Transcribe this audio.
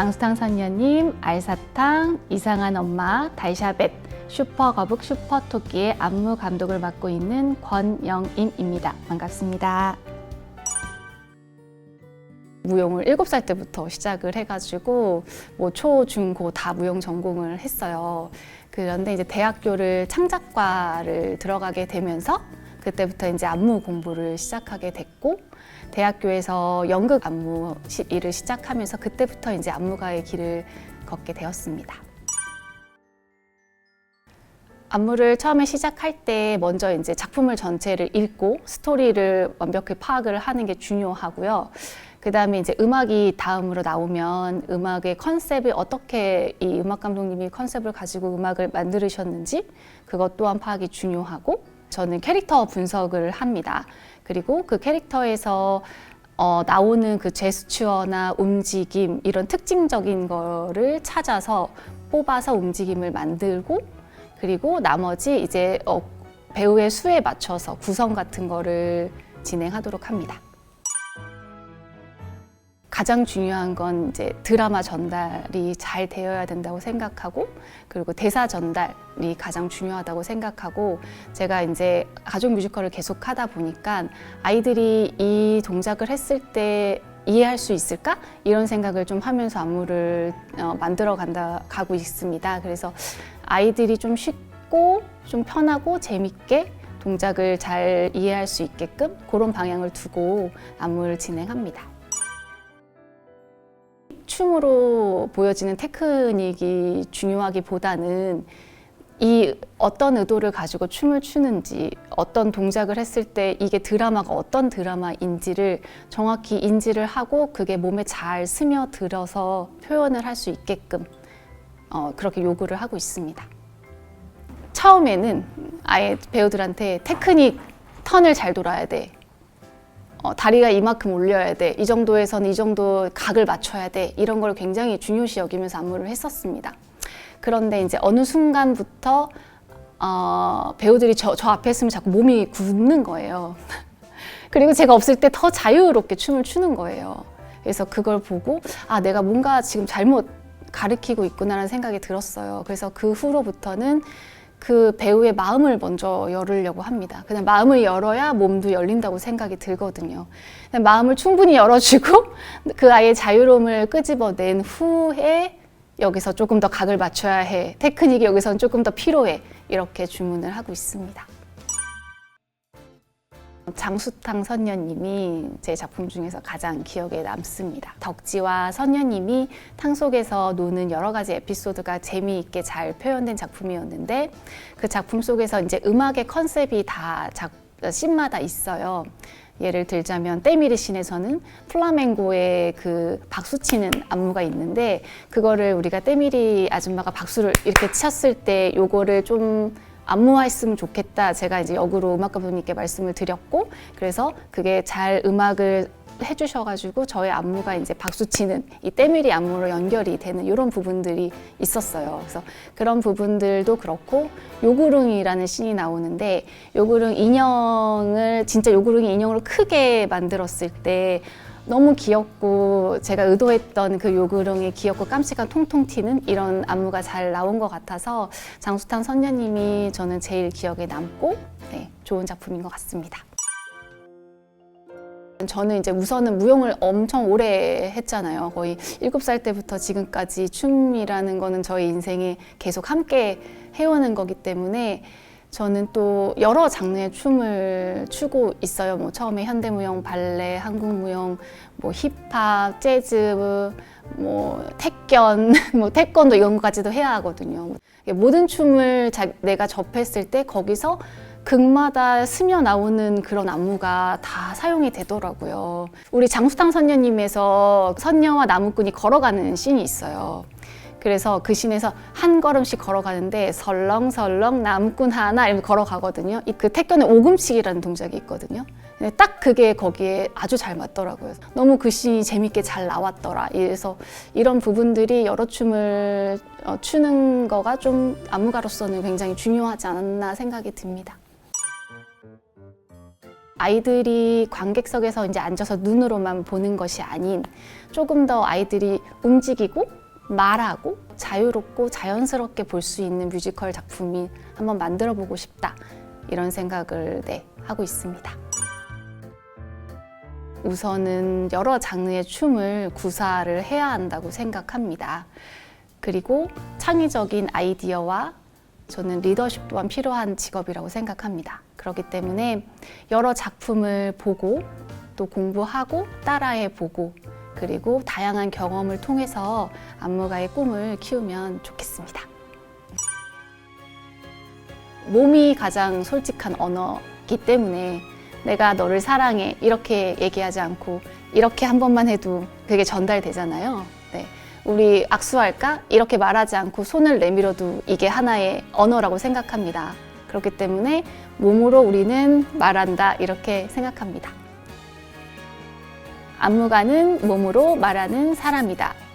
장수탕 선녀님, 알사탕, 이상한 엄마, 달샤벳, 슈퍼거북 슈퍼토끼의 안무 감독을 맡고 있는 권영임입니다. 반갑습니다. 무용을 7살 때부터 시작을 해가지고 뭐 초, 중, 고 다 무용 전공을 했어요. 그런데 이제 대학교를 창작과를 들어가게 되면서 그때부터 이제 안무 공부를 시작하게 됐고 대학교에서 연극 안무 시- 일을 시작하면서 그때부터 이제 안무가의 길을 걷게 되었습니다. 안무를 처음에 시작할 때 먼저 이제 작품을 전체를 읽고 스토리를 완벽히 파악을 하는 게 중요하고요. 그 다음에 이제 음악이 다음으로 나오면 음악의 컨셉이 어떻게 이 음악 감독님이 컨셉을 가지고 음악을 만들으셨는지 그것 또한 파악이 중요하고 저는 캐릭터 분석을 합니다. 그리고 그 캐릭터에서 어, 나오는 그 제스처나 움직임 이런 특징적인 거를 찾아서 뽑아서 움직임을 만들고 그리고 나머지 이제 어, 배우의 수에 맞춰서 구성 같은 거를 진행하도록 합니다. 가장 중요한 건 이제 드라마 전달이 잘 되어야 된다고 생각하고 그리고 대사 전달이 가장 중요하다고 생각하고 제가 이제 가족 뮤지컬을 계속 하다 보니까 아이들이 이 동작을 했을 때 이해할 수 있을까 이런 생각을 좀 하면서 안무를 어, 만들어 간다 가고 있습니다. 그래서 아이들이 좀 쉽고 좀 편하고 재밌게 동작을 잘 이해할 수 있게끔 그런 방향을 두고 안무를 진행합니다. 춤으로 보여지는 테크닉이 중요하기보다는 이 어떤 의도를 가지고 춤을 추는지 어떤 동작을 했을 때 이게 드라마가 어떤 드라마인지를 정확히 인지를 하고 그게 몸에 잘 스며들어서 표현을 할 수 있게끔 어, 그렇게 요구를 하고 있습니다. 처음에는 아예 배우들한테 테크닉 턴을 잘 돌아야 돼. 어, 다리가 이만큼 올려야 돼. 이 정도에서는 이 정도 각을 맞춰야 돼. 이런 걸 굉장히 중요시 여기면서 안무를 했었습니다. 그런데 이제 어느 순간부터 어, 배우들이 저, 저 앞에 있으면 자꾸 몸이 굳는 거예요. 그리고 제가 없을 때 더 자유롭게 춤을 추는 거예요. 그래서 그걸 보고 아 내가 뭔가 지금 잘못 가르치고 있구나라는 생각이 들었어요. 그래서 그 후로부터는 그 배우의 마음을 먼저 열으려고 합니다. 그냥 마음을 열어야 몸도 열린다고 생각이 들거든요. 마음을 충분히 열어주고 그 아이의 자유로움을 끄집어낸 후에 여기서 조금 더 각을 맞춰야 해. 테크닉이 여기서는 조금 더 필요해. 이렇게 주문을 하고 있습니다. 장수탕 선녀님이 제 작품 중에서 가장 기억에 남습니다. 덕지와 선녀님이 탕 속에서 노는 여러 가지 에피소드가 재미있게 잘 표현된 작품이었는데 그 작품 속에서 이제 음악의 컨셉이 다 작, 씬마다 있어요. 예를 들자면 때미리 씬에서는 플라멩고의 그 박수 치는 안무가 있는데 그거를 우리가 때미리 아줌마가 박수를 이렇게 쳤을 때 요거를 좀 안무화했으면 좋겠다. 제가 이제 역으로 음악 감독님께 말씀을 드렸고 그래서 그게 잘 음악을 해주셔가지고 저의 안무가 이제 박수 치는 이 때밀이 안무로 연결이 되는 이런 부분들이 있었어요. 그래서 그런 부분들도 그렇고 요구릉이라는 씬이 나오는데 요구릉 인형을 진짜 요구릉이 인형으로 크게 만들었을 때 너무 귀엽고 제가 의도했던 그 요구릉의 귀엽고 깜찍한 통통 튀는 이런 안무가 잘 나온 것 같아서 장수탕 선녀님이 저는 제일 기억에 남고 네, 좋은 작품인 것 같습니다. 저는 이제 우선은 무용을 엄청 오래 했잖아요. 거의 일곱 살 때부터 지금까지 춤이라는 거는 저희 인생에 계속 함께 해오는 거기 때문에 저는 또 여러 장르의 춤을 추고 있어요. 뭐 처음에 현대무용, 발레, 한국무용, 뭐 힙합, 재즈, 뭐 태견, 뭐 태권도 이런 것까지도 해야 하거든요. 모든 춤을 자, 내가 접했을 때 거기서 극마다 스며 나오는 그런 안무가 다 사용이 되더라고요. 우리 장수탕 선녀님에서 선녀와 나무꾼이 걸어가는 씬이 있어요. 그래서 그 씬에서 한 걸음씩 걸어가는데 설렁설렁 나무꾼 하나 이렇게 걸어가거든요. 이그 태권의 오금치기라는 동작이 있거든요. 근데 딱 그게 거기에 아주 잘 맞더라고요. 너무 그 씬이 재밌게 잘 나왔더라. 그래서 이런 부분들이 여러 춤을 어, 추는 거가 좀 안무가로서는 굉장히 중요하지 않았나 생각이 듭니다. 아이들이 관객석에서 이제 앉아서 눈으로만 보는 것이 아닌 조금 더 아이들이 움직이고 말하고 자유롭고 자연스럽게 볼 수 있는 뮤지컬 작품이 한번 만들어 보고 싶다. 이런 생각을 네, 하고 있습니다. 우선은 여러 장르의 춤을 구사를 해야 한다고 생각합니다. 그리고 창의적인 아이디어와 저는 리더십 또한 필요한 직업이라고 생각합니다. 그렇기 때문에 여러 작품을 보고 또 공부하고 따라해 보고 그리고 다양한 경험을 통해서 안무가의 꿈을 키우면 좋겠습니다. 몸이 가장 솔직한 언어이기 때문에 내가 너를 사랑해 이렇게 얘기하지 않고 이렇게 한 번만 해도 그게 전달되잖아요. 네. 우리 악수할까? 이렇게 말하지 않고 손을 내밀어도 이게 하나의 언어라고 생각합니다. 그렇기 때문에 몸으로 우리는 말한다 이렇게 생각합니다. 안무가는 몸으로 말하는 사람이다.